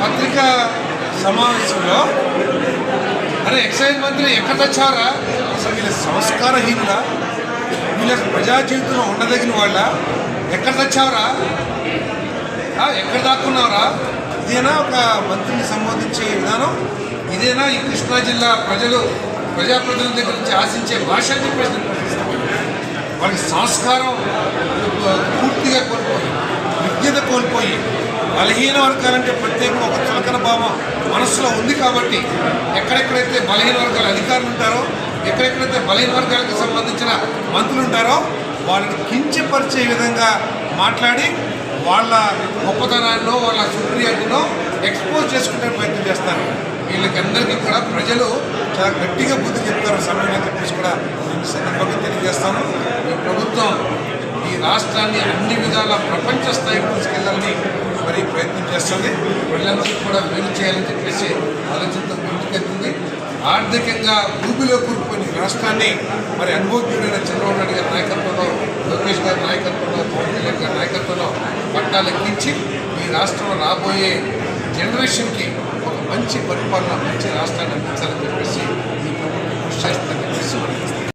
పత్రికా సమావేశంలో అరే ఎక్సైజ్ మంత్రి ఎక్కడ తెచ్చారా అసలు వీళ్ళ సంస్కారహీనుల వీళ్ళ ప్రజా జీవితంలో ఉండదగిన వాళ్ళ ఎక్కడ ఎక్కడ దాక్కున్నారా ఇదేనా ఒక మంత్రిని సంబోధించే విధానం? ఇదేనా ఈ కృష్ణా జిల్లా ప్రజలు ప్రజాప్రతినిధుల దగ్గర నుంచి ఆశించే భాష అని చెప్పేసి వాళ్ళకి సంస్కారం పూర్తిగా కోల్పోయి కోల్పోయి బలహీన వర్గాలంటే ప్రత్యేకంగా ఒక చులకన భావం మనసులో ఉంది కాబట్టి ఎక్కడెక్కడైతే బలహీన వర్గాల అధికారులు ఉంటారో ఎక్కడెక్కడైతే బలహీన వర్గాలకు సంబంధించిన మంత్రులు ఉంటారో వాళ్ళని కించపరిచే విధంగా మాట్లాడి వాళ్ళ గొప్పతనాన్నో వాళ్ళ సుప్రియాటినో ఎక్స్పోజ్ చేసుకునే ప్రయత్నం చేస్తారు. వీళ్ళకి అందరికీ కూడా ప్రజలు చాలా గట్టిగా బుద్ధి చెప్తారు. సమయం చెప్పేసి కూడా నేను ఈ సందర్భంగా తెలియజేస్తాను ఈ ప్రభుత్వం ఈ రాష్ట్రాన్ని అన్ని విధాల ప్రపంచ స్థాయికి తీసుకెళ్ళాలని మరి ప్రయత్నం చేస్తుంది. ప్రజలందరికీ కూడా మేలు చేయాలని చెప్పేసి ఆలోచనతో ముందుకెళ్తుంది. ఆర్థికంగా భూమిలో కూరుకుని రాష్ట్రాన్ని మరి అనుభవజ్ఞుడైన చంద్రబాబు నాయుడు గారి నాయకత్వంలో లోకేష్ గారి నాయకత్వంలో పవన్ కళ్యాణ్ గారి నాయకత్వంలో పట్టాలెక్కించి ఈ రాష్ట్రంలో రాబోయే జనరేషన్కి ఒక మంచి పరిపాలన మంచి రాష్ట్రాన్ని అందించాలని చెప్పేసి